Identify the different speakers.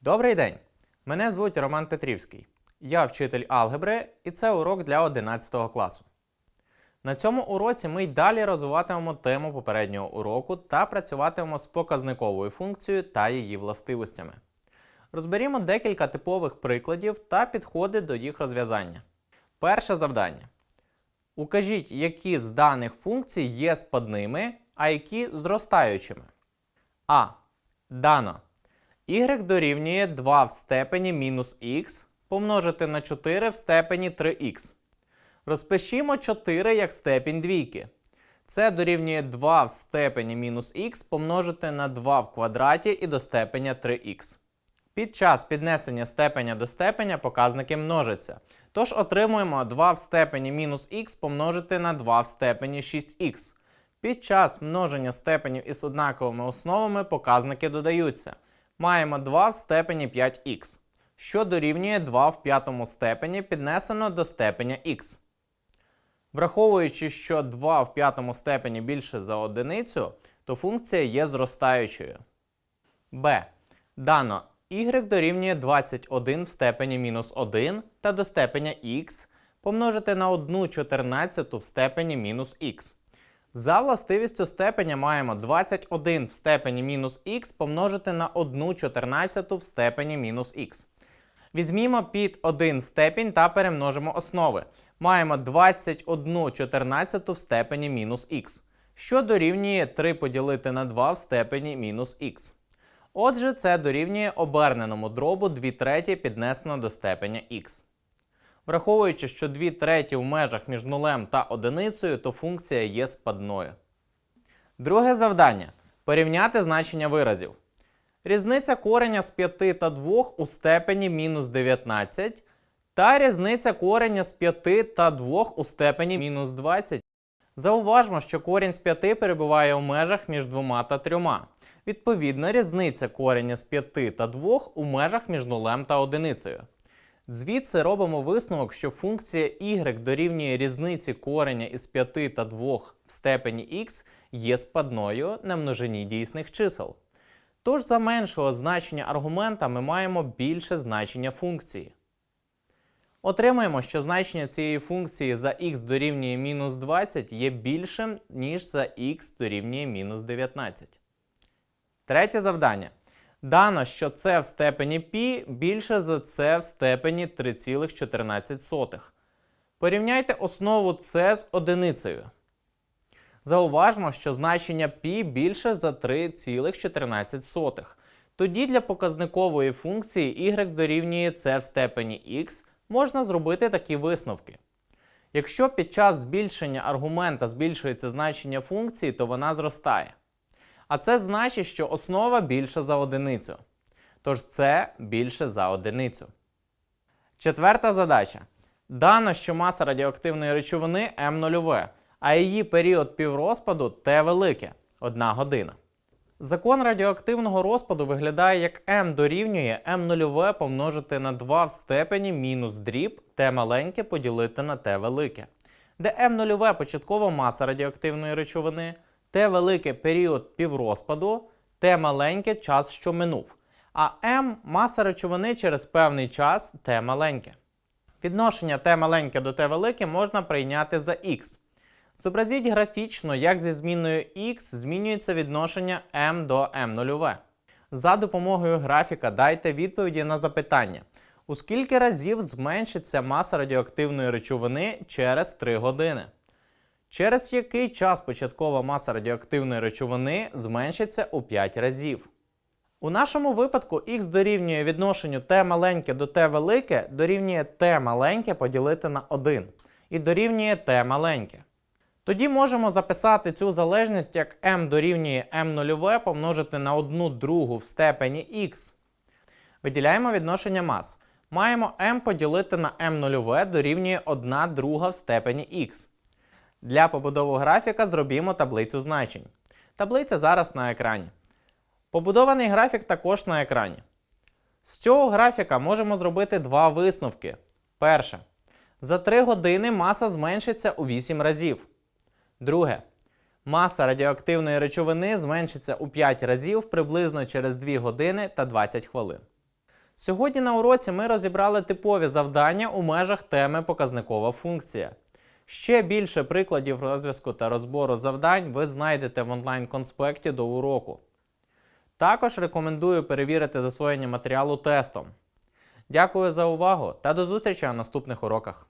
Speaker 1: Добрий день! Мене звуть Роман Петрівський. Я вчитель алгебри, і це урок для 11 класу. На цьому уроці ми й далі розвиватимемо тему попереднього уроку та працюватимемо з показниковою функцією та її властивостями. Розберімо декілька типових прикладів та підходи до їх розв'язання. Перше завдання. Укажіть, які з даних функцій є спадними, а які зростаючими. А. Дано y дорівнює 2 в степені мінус х помножити на 4 в степені 3х. Розпишімо 4 як степінь двійки. Це дорівнює 2 в степені мінус х помножити на 2 в квадраті і до степеня 3х. Під час піднесення степеня до степеня показники множаться. Тож отримуємо 2 в степені мінус х помножити на 2 в степені 6х. Під час множення степенів із однаковими основами показники додаються. Маємо 2 в степені 5х, що дорівнює 2 в п'ятому степені піднесено до степеня х. Враховуючи, що 2 в п'ятому степені більше за одиницю, то функція є зростаючою. Б. Дано y дорівнює 21 в степені мінус 1 та до степеня х помножити на 1 14 в степені мінус х. За властивістю степеня маємо 21 в степені мінус х помножити на 1 14 в степені мінус х. Візьмімо під 1 степінь та перемножимо основи. Маємо 21 14 в степені мінус х, що дорівнює 3 поділити на 2 в степені мінус х. Отже, це дорівнює оберненому дробу 2 треті піднесено до степеня х. Враховуючи, що 2 треті в межах між нулем та одиницею, то функція є спадною. Друге завдання порівняти значення виразів. Різниця кореня з 5 та 2 у степені мінус 19 та різниця кореня з 5 та 2 у степені мінус 20. Зауважмо, що корінь з 5 перебуває у межах між 2 та 3. Відповідно, різниця кореня з 5 та 2 у межах між нулем та одиницею. Звідси робимо висновок, що функція y дорівнює різниці кореня із 5 та 2 в степені х є спадною на множині дійсних чисел. Тож за меншого значення аргумента ми маємо більше значення функції. Отримаємо, що значення цієї функції за х дорівнює мінус 20 є більшим, ніж за х дорівнює мінус 19. Третє завдання. Дано, що це в степені π більше за це в степені 3,14. Порівняйте основу це з одиницею. Зауважмо, що значення π більше за 3,14. Тоді для показникової функції y дорівнює це в степені х можна зробити такі висновки. Якщо під час збільшення аргумента збільшується значення функції, то вона зростає. А це значить, що основа більша за одиницю. Тож це більше за одиницю. Четверта задача. Дано, що маса радіоактивної речовини М0, а її період піврозпаду Т велике 1 година. Закон радіоактивного розпаду виглядає як М дорівнює М0 помножити на 2 в степені мінус дріб Т маленьке поділити на Т велике, де М0 початкова маса радіоактивної речовини, Т велике період піврозпаду, Т маленьке час, що минув, а М маса речовини через певний час Т маленьке. Відношення Т маленьке до Т велике можна прийняти за Х. Зобразіть графічно, як зі змінною x змінюється відношення m до m0. За допомогою графіка дайте відповіді на запитання, у скільки разів зменшиться маса радіоактивної речовини через 3 години. Через який час початкова маса радіоактивної речовини зменшиться у 5 разів. У нашому випадку х дорівнює відношенню t маленьке до t велике дорівнює t маленьке поділити на 1 і дорівнює t маленьке. Тоді можемо записати цю залежність як m дорівнює m0 помножити на 1 другу в степені х. Виділяємо відношення мас. Маємо m поділити на m0 дорівнює 1 друга в степені х. Для побудови графіка зробімо таблицю значень. Таблиця зараз на екрані. Побудований графік також на екрані. З цього графіка можемо зробити два висновки. Перше. За 3 години маса зменшиться у 8 разів. Друге. Маса радіоактивної речовини зменшиться у 5 разів приблизно через 2 години та 20 хвилин. Сьогодні на уроці ми розібрали типові завдання у межах теми показникова функція. Ще більше прикладів розв'язку та розбору завдань ви знайдете в онлайн-конспекті до уроку. Також рекомендую перевірити засвоєння матеріалу тестом. Дякую за увагу та до зустрічі на наступних уроках.